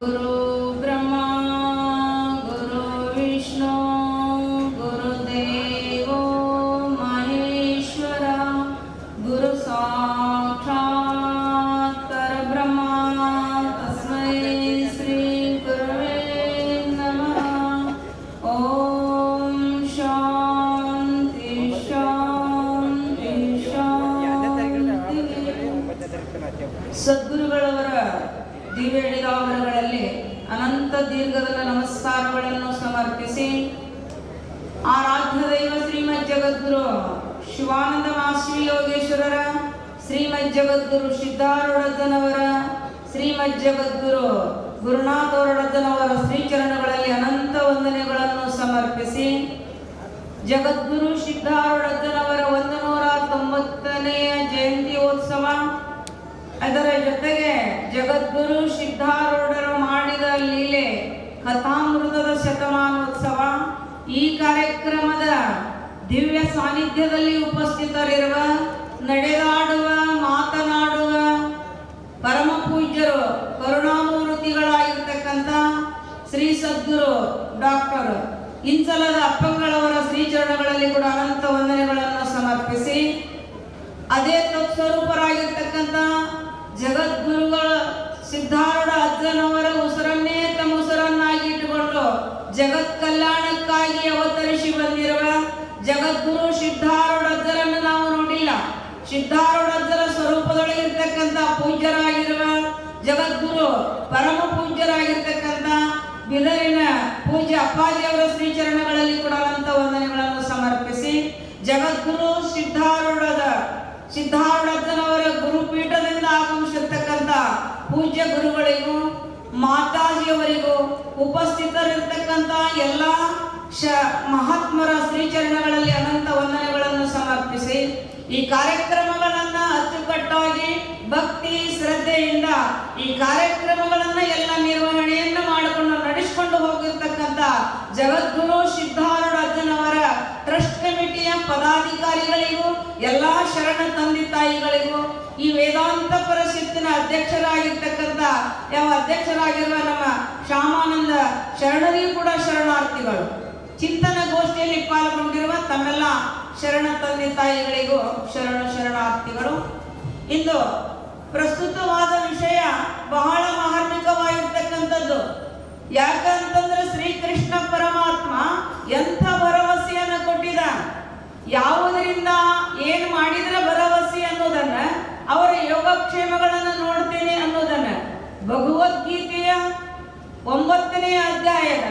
गुरु ब्रह्मा गुरु विष्णु गुरुदेवो महेश्वर गुरु साक्षात् परब्रह्मा तस्मै श्री गुरवे नमः ॐ शान्ति शान्ति ಶಾಂತಿ ಸದ್ಗುರುಗಳವರ ದಿವ್ಯ ಹಿಡಿದಾವರಗಳಲ್ಲಿ ಅನಂತ ದೀರ್ಘದ ನಮಸ್ಕಾರಗಳನ್ನು ಸಮರ್ಪಿಸಿ ಆರಾಧ್ಯ ದೈವ ಶ್ರೀಮದ್ ಜಗದ್ಗುರು ಶಿವಾನಂದ ಮಾಸ್ವಿ ಯೋಗೇಶ್ವರರ ಶ್ರೀಮಜ್ಜಗದ್ಗುರು ಶ್ರೀಮದ್ ಜಗದ್ಗುರು ಗುರುನಾಥವರಡದ್ದನವರ ಶ್ರೀಚರಣಗಳಲ್ಲಿ ಅನಂತ ವಂದನೆಗಳನ್ನು ಸಮರ್ಪಿಸಿ ಜಗದ್ಗುರು ಸಿದ್ಧಾರೂಢನವರ ಒಂದು ನೂರ ತೊಂಬತ್ತನೆಯ ಜಯಂತ್ಯೋತ್ಸವ ಅದರ ಜೊತೆಗೆ ಜಗದ್ಗುರು ಸಿದ್ಧಾರೂಢರು ಮಾಡಿದ ಲೀಲೆ, ಕಥಾಮೃತದ ಶತಮಾನೋತ್ಸವ, ಈ ಕಾರ್ಯಕ್ರಮದ ದಿವ್ಯ ಸಾನ್ನಿಧ್ಯದಲ್ಲಿ ಉಪಸ್ಥಿತರಿರುವ, ನಡೆದಾಡುವ, ಮಾತನಾಡುವ ಪರಮ ಪೂಜ್ಯರು, ಕರುಣಾಮೂರ್ತಿಗಳಾಗಿರ್ತಕ್ಕಂಥ ಶ್ರೀ ಸದ್ಗುರು ಡಾಕ್ಟರ್ ಇಂಚಲದ ಅಪ್ಪಂಗಳವರ ಶ್ರೀಚರಣಗಳಲ್ಲಿ ಕೂಡ ಅನಂತ ವಂದನೆಗಳನ್ನು ಸಮರ್ಪಿಸಿ, ಅದೇ ತತ್ಸ್ವರೂಪರಾಗಿರ್ತಕ್ಕಂಥ ಜಗದ್ಗುರುಗಳ ಸಿದ್ಧಾರೂಢ ಅಜ್ಜನವರ ಉಸಿರನ್ನೇ ತಮ್ಮ ಉಸಿರನ್ನಾಗಿ ಇಟ್ಟುಕೊಂಡು ಜಗತ್ ಕಲ್ಯಾಣಕ್ಕಾಗಿ ಅವತರಿಸಿ ಬಂದಿರುವ ಜಗದ್ಗುರು ಸಿದ್ಧಾರೂಢ ಅಜ್ಜರನ್ನು ನಾವು ನೋಡಿಲ್ಲ. ಸಿದ್ಧಾರೂಢ ಅಜ್ಜರ ಸ್ವರೂಪದೊಳಗಿರ್ತಕ್ಕಂಥ ಪೂಜ್ಯರಾಗಿರುವ ಜಗದ್ಗುರು ಪರಮ ಪೂಜ್ಯರಾಗಿರ್ತಕ್ಕಂಥ ಬಿದರಿನ ಪೂಜ್ಯ ಅಪ್ಪಾಜಿಯವರ ಶ್ರೀಚರಣಗಳಲ್ಲಿ ಕೊಡಲಂತ ವಂದನೆಗಳನ್ನು ಸಮರ್ಪಿಸಿ ಜಗದ್ಗುರು ಸಿದ್ಧಾರೂಢದ ಆಗಮಿಸಿರ್ತಕ್ಕಂಥ ಪೂಜ್ಯ ಗುರುಗಳಿಗೂ, ಮಾತಾಜಿಯವರಿಗೂ ಉಪಸ್ಥಿತರಿರ್ತಕ್ಕಂಥ ಎಲ್ಲ ಶ ಮಹಾತ್ಮರ ಶ್ರೀಚರಣಗಳಲ್ಲಿ ಅನಂತ ವಂದನೆಗಳನ್ನು ಸಮರ್ಪಿಸಿ ಈ ಕಾರ್ಯಕ್ರಮಗಳನ್ನ ಅಚ್ಚುಕಟ್ಟಾಗಿ ಭಕ್ತಿ ಶ್ರದ್ಧೆಯಿಂದ ಈ ಕಾರ್ಯಕ್ರಮಗಳನ್ನ ಎಲ್ಲ ನಿರ್ವಹಣೆಯನ್ನು ಮಾಡಿಕೊಂಡು ನಡೆಸಿಕೊಂಡು ಹೋಗಿರ್ತಕ್ಕಂಥ ಜಗದ್ಗುರು ಸಿದ್ಧಾರೂಢ ಅಜ್ಜನವರ ಟ್ರಸ್ಟ್ ಕಮಿಟಿಯ ಪದಾಧಿಕಾರಿಗಳಿಗೂ ಎಲ್ಲ ಶರಣ ತಂದೆ ತಾಯಿಗಳಿಗೂ ಈ ವೇದಾಂತ ಪರಿಷತ್ತಿನ ಅಧ್ಯಕ್ಷರಾಗಿರ್ತಕ್ಕಂಥ, ಯಾವ ಅಧ್ಯಕ್ಷರಾಗಿರುವ ನಮ್ಮ ಶ್ಯಾಮಾನಂದ ಶರಣರಿಗೂ ಕೂಡ ಶರಣಾರ್ಥಿಗಳು. ಚಿಂತನ ಗೋಷ್ಠಿಯಲ್ಲಿ ಪಾಲ್ಗೊಂಡಿರುವ ತಮ್ಮೆಲ್ಲ ಶರಣ ತಂದೆ ತಾಯಿಗಳಿಗೂ ಶರಣ ಶರಣಾರ್ಥಿಗಳು. ಇಂದು ಪ್ರಸ್ತುತವಾದ ವಿಷಯ ಬಹಳ ಮಾರ್ಮಿಕವಾಗಿರ್ತಕ್ಕಂಥದ್ದು. ಯಾಕಂತಂದ್ರೆ ಶ್ರೀಕೃಷ್ಣ ಪರಮಾತ್ಮ ಎಂಥ ಭರವಸೆಯನ್ನು ಕೊಟ್ಟಿದ ಯಾವುದರಿಂದ ಏನ್ ಮಾಡಿದ್ರೆ ಭರವಸೆ ಅನ್ನೋದನ್ನ, ಅವರ ಯೋಗಕ್ಷೇಮಗಳನ್ನು ನೋಡ್ತೇನೆ ಅನ್ನೋದನ್ನ ಭಗವದ್ಗೀತೆಯ ಒಂಬತ್ತನೇ ಅಧ್ಯಾಯದ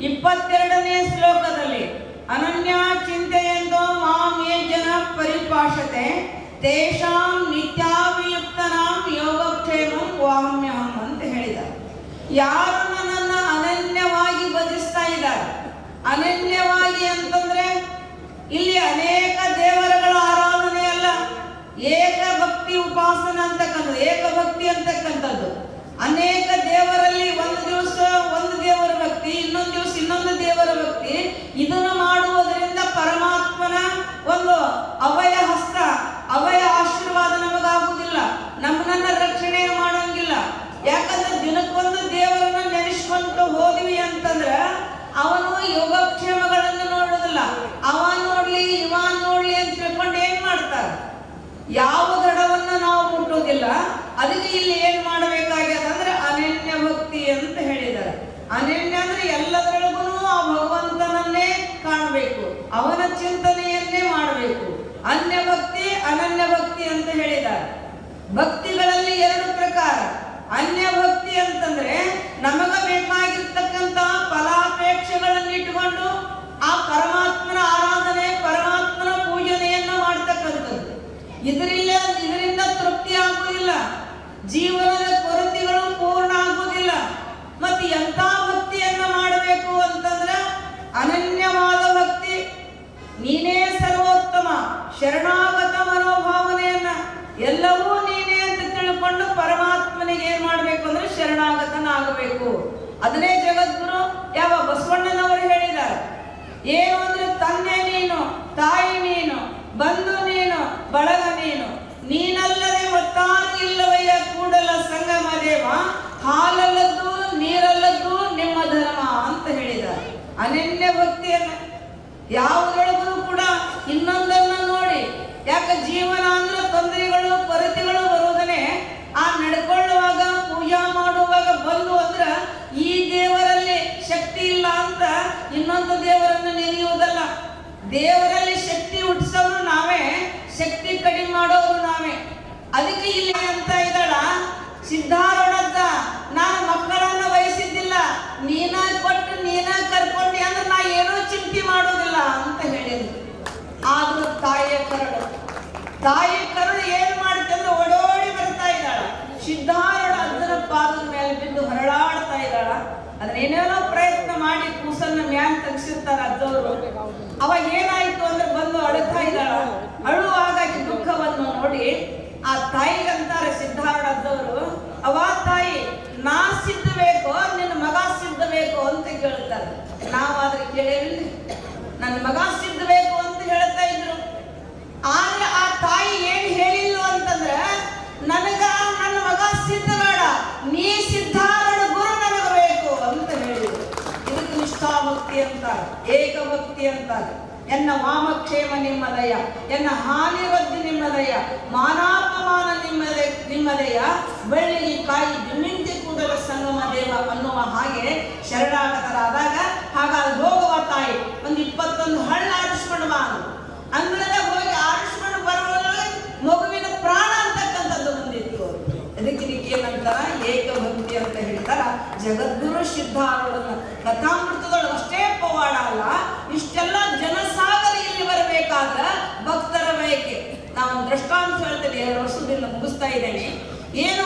ಇಪ್ಪತ್ತೆರಡನೇ ಶ್ಲೋಕದಲ್ಲಿ, ಅನನ್ಯ ಚಿಂತೆಯೆಂದು ಮಾಮೇ ಜನ ಪರಿಪಾಷತೆ ತೇಷಾಂ ನಿತ್ಯಾಭಿಯುಕ್ತನಾಂ ಯೋಗಕ್ಷೇಮ ವಾಮ್ಯಹಂ ಅಂತ ಹೇಳಿದ್ದಾರೆ. ಯಾರು ನನ್ನನ್ನು ಅನನ್ಯವಾಗಿ ಬದಿಸ್ತಾ ಇದ್ದಾರೆ? ಅನನ್ಯವಾಗಿ ಅಂತಂದ್ರೆ ಇಲ್ಲಿ ಅನೇಕ ದೇವರುಗಳ ಆರಾಧನೆ ಅಲ್ಲ. ಏಕ ಭಕ್ತಿ ಉಪಾಸನ ಅಂತಕ್ಕಂಥದ್ದು ಏಕ ಭಕ್ತಿ ಅಂತಕ್ಕಂಥದ್ದು. ಅನೇಕ ದೇವರಲ್ಲಿ ಒಂದು ದಿವಸ ಒಂದು ದೇವರ ಭಕ್ತಿ ಇನ್ನೊಂದು ದಿವಸ ಇನ್ನೊಂದು ದೇವರ ಭಕ್ತಿ ಇದನ್ನು ಮಾಡುವುದರಿಂದ ಪರಮಾತ್ಮನ ಒಂದು ಅವಯ ಹಸ್ತ, ಅವಯ ಆಶೀರ್ವಾದ ನಮಗಾಗುವುದಿಲ್ಲ. ನಮ್ಮನ್ನ ರಕ್ಷಣೆ ಮಾಡೋಂಗಿಲ್ಲ. ಯಾಕಂದ್ರೆ ದಿನಕ್ಕೊಂದು ದೇವರನ್ನ ನೆನೆಸ್ಕೊಂತ ಹೋದ್ವಿ ಅಂತಂದ್ರ ಅವನು ಯೋಗಕ್ಷೇಮಗಳನ್ನು ನೋಡೋದಿಲ್ಲ ಅವ ನೋಡ್ಲಿ ಇವ ನೋಡ್ಲಿ ಅಂತ ತಿಳ್ಕೊಂಡು ಏನ್ ಮಾಡ್ತಾರೆ ಯಾವ ದಡವನ್ನ ಮುಟ್ಟೋದಿಲ್ಲ ಅದಕ್ಕೆ ಇಲ್ಲಿ ಏನ್ ಮಾಡಬೇಕಾಗ್ಯದ ಅಂದ್ರೆ ಅನನ್ಯ ಭಕ್ತಿ ಅಂತ ಹೇಳಿದ್ದಾರೆ. ಅನನ್ಯ ಅಂದ್ರೆ ಎಲ್ಲದರೊಳಗೂ ಆ ಭಗವಂತನನ್ನೇ ಕಾಣಬೇಕು. ಅವನ ಚಿಂತನೆಯನ್ನೇ ಮಾಡಬೇಕು. ಅನ್ಯ ಭಕ್ತಿ, ಅನನ್ಯ ಭಕ್ತಿ ಅಂತ ಹೇಳಿದ್ದಾರೆ. ಭಕ್ತಿಗಳಲ್ಲಿ ಎರಡು ಪ್ರಕಾರ. ಅನ್ಯ ಭಕ್ತಿ ಅಂತಂದ್ರೆ ನಮಗ ಬೇಕಾಗಿರ್ತಕ್ಕಂತ ಫಲಾಪೇಕ್ಷೆಗಳನ್ನು ಇಟ್ಟುಕೊಂಡು ಆ ಪರಮಾತ್ಮನ ಆರಾಧನೆ, ಪರಮಾತ್ಮನ ಪೂಜನೆಯನ್ನ ಮಾಡ್ತಕ್ಕಂಥದ್ದು. ಇದರಿಂದ ಜೀವನದ ಕೊರತೆಗಳು ಪೂರ್ಣ ಆಗುವುದಿಲ್ಲ. ಮತ್ತೆ ಎಂಥ ಭಕ್ತಿಯನ್ನ ಮಾಡಬೇಕು ಅಂತಂದ್ರೆ ಅನನ್ಯವಾದ ಭಕ್ತಿ. ನೀನೇ ಸರ್ವೋತ್ತಮ, ಶರಣಾಗತ ಮನೋಭಾವನೆಯನ್ನ ಎಲ್ಲವೂ ನೀನೇ ಅಂತ ತಿಳ್ಕೊಂಡು ಪರಮಾತ್ಮನಿಗೆ ಏನ್ ಮಾಡ್ಬೇಕು ಅಂದ್ರೆ ಶರಣಾಗತನಾಗಬೇಕು. ಅದನ್ನೇ ಜಗದ್ಗುರು ಯಾವ ಬಸವಣ್ಣನವರು ಹೇಳಿದ್ದಾರೆ. ಏನು ಅಂದ್ರೆ ತಂದೆ ನೀನು, ತಾಯಿ ನೀನು, ಬಂಧು ನೀನು, ಬಳಗ ನೀನು, ನೀನಲ್ಲದೆ ಮತ್ತಾರು ಇಲ್ಲವಯ್ಯ ಕೂಡಲ ಸಂಗಮ ದೇವ ಹಾಲಲ್ಲದ್ದು, ನೀರಲ್ಲದ್ದು ನಿಮ್ಮ ಧರ್ಮ ಅಂತ ಹೇಳಿದ್ದಾರೆ. ಅನನ್ಯ ಭಕ್ತಿಯನ್ನ ಯಾವುದರೊಳಗೂ ಕೂಡ ಇನ್ನೊಂದನ್ನ ನೋಡಿ. ಯಾಕೆ ಜೀವನ ಅಂದ್ರೆ ತೊಂದರೆಗಳು ಪರಿತಿಗಳು ಬರುವುದನ್ನೇ ಆ ನಡ್ಕೊಳ್ಳುವಾಗ, ಪೂಜಾ ಮಾಡುವಾಗ ಬಂದು ಅಂದ್ರ ಈ ದೇವರಲ್ಲಿ ಶಕ್ತಿ ಇಲ್ಲ ಅಂತ ಇನ್ನೊಂದು ದೇವರನ್ನು ನೆನೆಯುವುದಲ್ಲ. ದೇವರಲ್ಲಿ ಶಕ್ತಿ ಹುಟ್ಟಿಸೋರು ನಾವೇ, ಶಕ್ತಿ ಕಡಿಮೆ ಮಾಡೋರು ನಾವೇ. ಅದಕ್ಕೆ ಇಲ್ಲಿ ಅಂತ ಇದ್ದಾಳ ಸಿದ್ಧಾರೂಢದ್ದ ನಾನು ಮಕ್ಕಳನ್ನ ವಹಿಸಿದ್ದಿಲ್ಲ ನೀನ ಕೊಟ್ಟು ನೀನ ಕರ್ಕೊಂಡಿ ಅಂದ್ರೆ ನಾ ಏನೋ ಚಿಂತೆ ಮಾಡೋದಿಲ್ಲ ಅಂತ ಹೇಳಿದ್ರು ಆದ್ರೂ ತಾಯಿಯ ಕರಡು ತಾಯಿ ಕರುಳು ಏನ್ ಅಂದ್ರೆ ಓಡೋಡಿ ಬರ್ತಾ ಇದ್ದಾಳ. ಸಿದ್ಧಾರೂಢ ಅಜ್ಜನ ಪಾದದ ಮೇಲೆ ಬಿದ್ದು ಹೊರಳಾಡ್ತಾ ಇದ್ದಾಳ. ಅದ್ರ ಏನೇನೋ ಪ್ರಯತ್ನ ಮಾಡಿ ಕೂಸನ್ನ ಮ್ಯಾನ್ ತಗ್ಸಿರ್ತಾರ ಅಜ್ಜವರು ಅವಾಗ ಏನಾಯ್ತು ಅಂದ್ರೆ ಬಂದು ಅಳುತ್ತಾ ಇದ್ದಾಳ. ಏಕಭಕ್ತಿ ಅಂತಾರೆ. ಎನ್ನ ವಾಮಕ್ಷೇಮ ನಿಮ್ಮದಯ, ಎನ್ನ ಹಾನಿ ರದ್ದು ನಿಮ್ಮದಯ, ಮಾನಾಪಮಾನ ನಿಮ್ಮದ, ನಿಮ್ಮದಯ, ಬೆಳ್ಳಿಗೆ ಕಾಯಿ ಬಿಮ್ಮಿಂತಿ ಕೂಡಲ ಸಂಗಮ ದೇವ ಅನ್ನುವ ಹಾಗೆ ಶರಣಾಗತರಾದಾಗ ಜಗದ್ಗುರು ಸಿದ್ಧಾರೂಢನ. ಕಥಾಮೃತದೊಳಗೆ ಅಷ್ಟೇ ಪವಾಡ ಅಲ್ಲ, ಇಷ್ಟೆಲ್ಲ ಜನಸಾಗರಿಯಲ್ಲಿ ಇಲ್ಲಿ ಭಕ್ತರ ಬಯಕೆ. ನಾವು ದೃಷ್ಟಾಂತ ಹೇಳ್ತೇನೆ, ಎರಡು ವರ್ಷದಿಂದ ಮುಗಿಸ್ತಾ ಇದ್ದೇನೆ. ಏನು